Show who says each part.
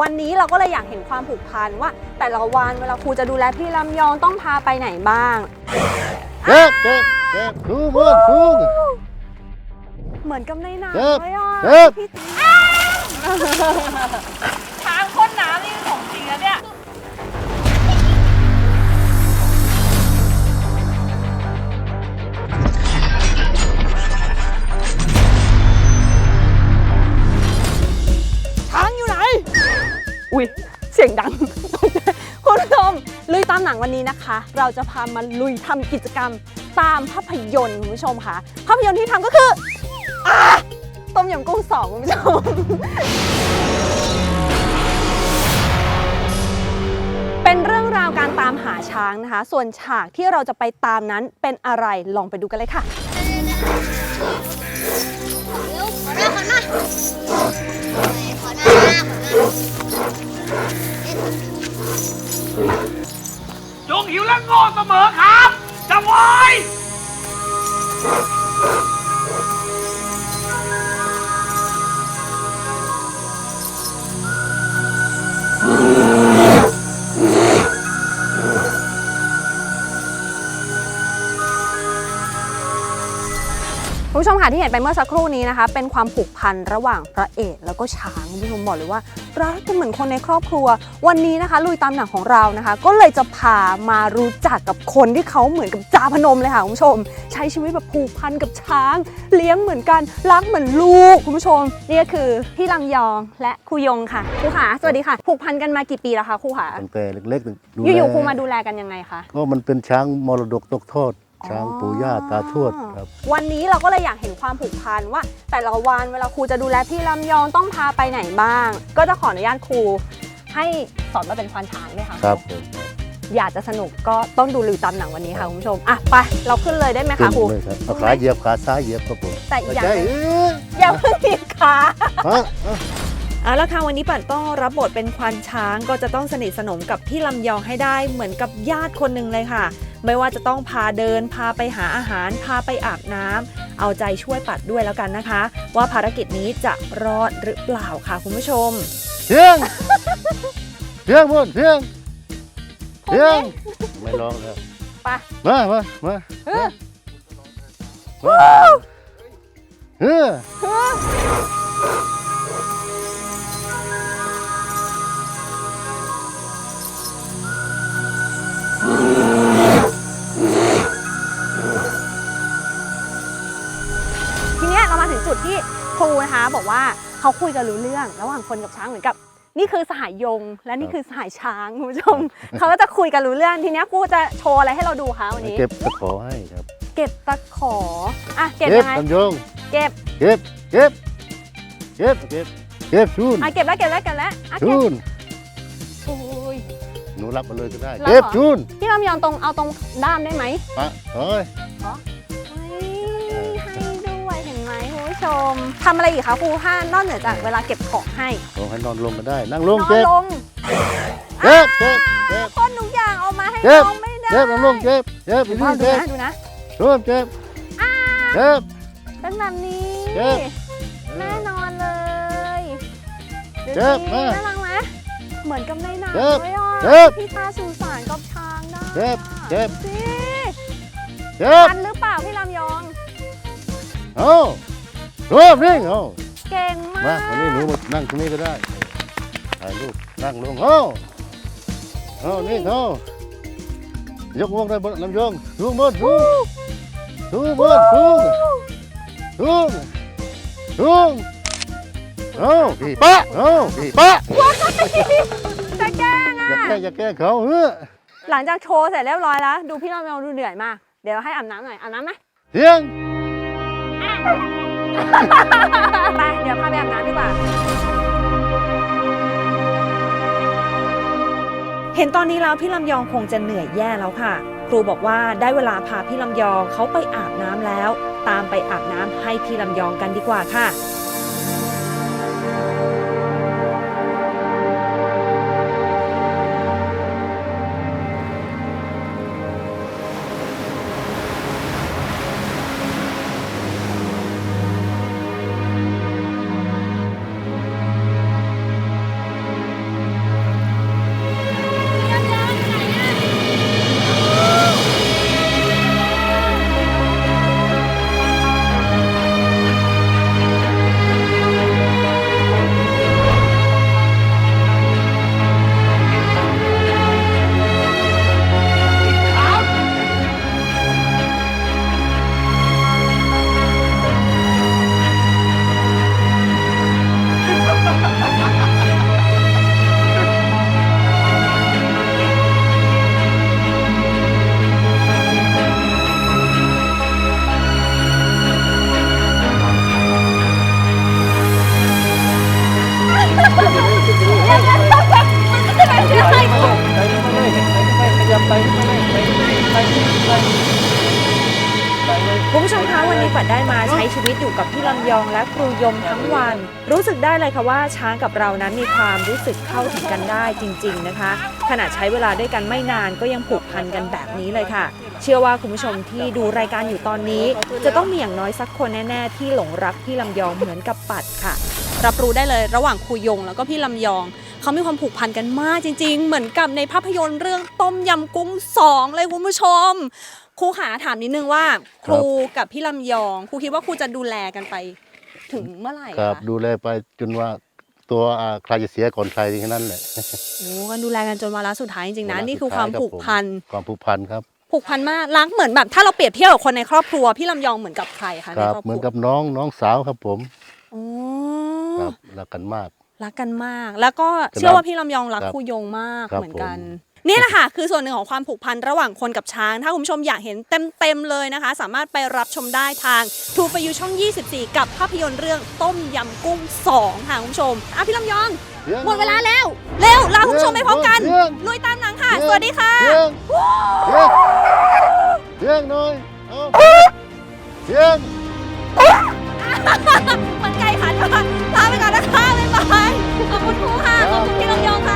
Speaker 1: วันนี้เราก็เลยอยากเห็นความผูกพันว่า แต่ละวันเวลาครูจะดูแลพี่ลำยองต้องพาไปไหนบ้าง
Speaker 2: เก็บเก็บเก็บดูหมดดู
Speaker 1: เหมือนกับในหนัง
Speaker 2: เก็บ
Speaker 1: เลยอะ
Speaker 2: เก็บ
Speaker 1: พี่
Speaker 3: ช้า อุ้ย
Speaker 1: เสียงดัง คุณผู้ชมลุยตามหนังวันนี้นะคะ เราจะพามาลุยทำกิจกรรมตามภาพยนตร์คุณผู้ชมค่ะ ภาพยนตร์ที่ทำก็คืออะต้มยำกุ้งสองคุณผู้ชมเป็นเรื่องราวการตามหาช้างนะคะ ส่วนฉากที่เราจะไปตามนั้นเป็นอะไรลองไปดูกันเลยค่ะ
Speaker 3: you คุ
Speaker 1: ณผู้ชมค่ะที่เห็นไปเมื่อสักครู่นี้นะคะ เป็นความผูกพันระหว่างพระเอกแล้วก็ช้างคุณผู้ชมบอกเลยว่ารักกันเหมือนคนในครอบครัว วันนี้นะคะ ลุยตามหนังของเรานะคะ ก็เลยจะพามารู้จักกับคนที่เขาเหมือนกับจาพนมเลยค่ะคุณผู้ชม ใช้ชีวิตแบบผูกพันกับช้าง เลี้ยงเหมือนกันรักเหมือนลูกคุณผู้ชมนี่ก็คือพี่ลำยองและครูยงค่ะครูขาสวัสดีค่ะ ผูกพันกันมากี่ปีแล้วคะครูขา
Speaker 2: ตั้งแต่เล็กๆดู
Speaker 1: อยู่ๆครู
Speaker 2: แล
Speaker 1: มาดูแลกันยังไงคะ
Speaker 2: ก็มันเป็นช้างมรดกตกทอด ช้างปู่ย่าตาทวดครับ
Speaker 1: วันนี้เราก็เลยอยากเห็นความผูกพันว่า แต่ละวันเวลาครูจะดูแลพี่ลำยองต้องพาไปไหนบ้าง ก็จะขออนุญาตครูให้สอนมาเป็นควานช้างด้วยค่ะ
Speaker 2: ครับผม
Speaker 1: อยากจะสนุกก็ต้องดูลือตามหนังวันนี้ค่ะคุณผู้ชมอะไปเราขึ้นเลยได้ไหม
Speaker 2: ขึ้
Speaker 1: คะ
Speaker 2: น
Speaker 1: ครู
Speaker 2: เลยครับเอาขาเหยียบขาซ้ายเหยียบครับผม
Speaker 1: แต่อีกอย่าง
Speaker 2: ใช่
Speaker 1: หนึ่ง
Speaker 2: เอ้ย
Speaker 1: อย่าเพิ่งหยิบขา
Speaker 2: ฮะฮะ
Speaker 4: เอาละค่ะวันนี้ปันต้องรับบทเป็นควานช้างก็จะต้องสนิทสนมกับพี่ลำยองให้ได้เหมือนกับญาติคนหนึ่งเลยค่ะ ไม่ว่าจะต้องพาเดิน พาไปหาอาหาร พาไปอาบน้ำเอาใจช่วยปัดด้วยแล้วกันนะคะ ว่าภารกิจนี้จะรอดหรือเปล่าค่ะคุณผู้ชม
Speaker 2: เทียงเทียงหมดเทียงเทียงไม่ร้องแล้ว
Speaker 1: ไป
Speaker 2: มามามา
Speaker 1: เออ บอกว่าเขาคุยกันรู้เรื่อง ระหว่างคนกับช้างเหมือนกับ นี่คือสหายยง และนี่คือสหายช้างคุณผู้ชมเขาก็จะคุยกันรู้เรื่องทีเนี้ยครูจะโชว์อะไรให้เราดูคะวันนี้
Speaker 2: เก็บตะขอให้ครับ
Speaker 1: เก็บตะขออะเก็บยังไง
Speaker 2: ลำยง
Speaker 1: เก็บ
Speaker 2: เก็บเก็บเก็บเก็บเก็บชูน
Speaker 1: อะเก็บแล้วเก็บแล้วเก็บแล้วอะเก็
Speaker 2: ชู
Speaker 1: บ
Speaker 2: น
Speaker 1: โอ้ย
Speaker 2: หนูรับมาเลยก็ได้
Speaker 1: รับ
Speaker 2: เก็บ
Speaker 1: เหรอ
Speaker 2: ชูน
Speaker 1: พี่ลำยองตรงเอาตรงด้ามได้ไหม
Speaker 2: ปะเฮ้ย
Speaker 1: ผู้ชมทำอะไรอีกคะครูห้านอกเหนือจากเวลาเก็บของให้
Speaker 2: ลงให้นอนลงก็ได้ นั่งลง
Speaker 1: นอน
Speaker 2: เก็บ
Speaker 1: ลง
Speaker 2: เก็บเก็บเก็บ
Speaker 1: คนทุกอย่างเอามาให้
Speaker 2: เก็บ
Speaker 1: น้องไม่ได้
Speaker 2: เก็บนั่งลงเก็บเก็บ
Speaker 1: ดู
Speaker 2: อีก
Speaker 1: นะ
Speaker 2: ที
Speaker 1: ดู
Speaker 2: เก็บ
Speaker 1: นะดูนะ
Speaker 2: ร่วมเก็บเก็บ
Speaker 1: เป็นแบบนี้
Speaker 2: เก็บ
Speaker 1: แน่นอนเลยดู
Speaker 2: เก็บ
Speaker 1: สิ
Speaker 2: มา
Speaker 1: น่ารักไหมเหมือนกับในหนัง
Speaker 2: เก็บ
Speaker 1: เลยอะ
Speaker 2: เก็บ
Speaker 1: พี่ตาสื่อสารกับช้างได้
Speaker 2: เก็บเก็บ
Speaker 1: สิ
Speaker 2: เก็บ
Speaker 1: ทันหรือเปล่าพี่ลำยอง
Speaker 2: เอา ร่วมนี่เอา
Speaker 1: เก่งมามา
Speaker 2: ก วันนี้หนูมานั่งตรงนี้ก็ได้ถ่ายรูปนั่งลงเอาเอานี่เอายกวงได้บนลำยองสูงบนสูงสูงบนสูงสูงสูงเอาพี่ปะเอาพี่ปะ
Speaker 1: จะแกล้ง
Speaker 2: อย่า
Speaker 1: อะ
Speaker 2: แกล้งอย่าแกล้งเขาเฮ้อ
Speaker 1: หลังจากโชว์เสร็จเรียบร้อยแล้ว ดูพี่ลำยองดูเหนื่อยมาก เดี๋ยวให้อาบน้ำหน่อยอาบน้ำไหม
Speaker 2: เสียง
Speaker 1: ไปเดี๋ยวพาไปอาบน้ำดีกว่า
Speaker 4: เห็นตอนนี้แล้วพี่ลำยองคงจะเหนื่อยแย่แล้วค่ะ ครูบอกว่าได้เวลาพาพี่ลำยองเขาไปอาบน้ำแล้ว ตามไปอาบน้ำให้พี่ลำยองกันดีกว่าค่ะ คุณผู้ชมคะวันนี้ปัดได้มาใช้ชีวิตอยู่กับพี่ลำยองและครูยมทั้งวัน รู้สึกได้เลยค่ะว่าช้างกับเรานั้นมีความรู้สึกเข้าถึงกันได้จริง ๆนะคะ ขณะใช้เวลาด้วยกันไม่นานก็ยังผูกพันกันแบบนี้เลยค่ะ เชื่อว่าคุณผู้ชมที่ดูรายการอยู่ตอนนี้ จะต้องมีอย่างน้อยสักคนแน่ๆ ที่หลงรักพี่ลำยองเหมือนกับปัดค่ะ
Speaker 1: รับรู้ได้เลยระหว่างครูยงแล้วก็พี่ลำยอง เขามีความผูกพันกันมากจริง ๆ เหมือนกับในภาพยนตร์เรื่องต้มยำกุ้งสองเลยคุณผู้ชม ครูขาถามนิดนึงว่า ครูกับพี่ลำยองครูคิดว่าครูจะดูแลกันไป ถึงเมื่อไหร่
Speaker 2: ครับ
Speaker 1: คะ
Speaker 2: ดูแลไปจนว่าตัวอ่าใครจะเสียก่อนใครแค่นั้นแหละ
Speaker 1: โอ้กันดูแลกันจนวาระสุดท้ายจริงๆนะ
Speaker 2: วาระ
Speaker 1: นี่คือ
Speaker 2: สุด
Speaker 1: ค
Speaker 2: ท้
Speaker 1: วายม
Speaker 2: ครับ
Speaker 1: ผูกพัน
Speaker 2: ความผูกพันครับ
Speaker 1: ผูกพันมากรักเหมือนแบบถ้าเราเปรียบเทียบกับคนในครอบครัวพี่ลำยองเหมือนกับใครคะ
Speaker 2: ค
Speaker 1: ใน
Speaker 2: รับ
Speaker 1: ครอบค
Speaker 2: เหมื
Speaker 1: รั
Speaker 2: อน
Speaker 1: ว
Speaker 2: กับน้องน้องสาวครับผม
Speaker 1: โอ้
Speaker 2: ครับรักกันมาก
Speaker 1: รักกันมาก แล้วก็เชื่อว่าพี่ลำยองรัก
Speaker 2: คู่
Speaker 1: ยงมากเหมือนกันนี่แหละค่ะคือส่วนหนึ่งของความผูกพันระหว่างคนกับช้าง ถ้าคุณผู้ชมอยากเห็นเต็มๆเลยนะคะ สามารถไปรับชมได้ทางทูฟยูช่อง 24 กับภาพยนตร์เรื่องต้มยำกุ้ง 2 ค่ะคุณผู้ชมอะพี่ลำยองหมดเวลาแล้ว เร็วลาคุณผู้ชมไปพร้อมกันลุยตามหนังค่ะ สวัสดีค่ะ
Speaker 2: เรื่องเรื่องน้อยเรื่องมันไกลขันมาก
Speaker 1: ลาไปก่อนนะคะ ค
Speaker 2: รูค่ะขอ
Speaker 1: บคุณพี่ลำยอ
Speaker 2: งค่ะ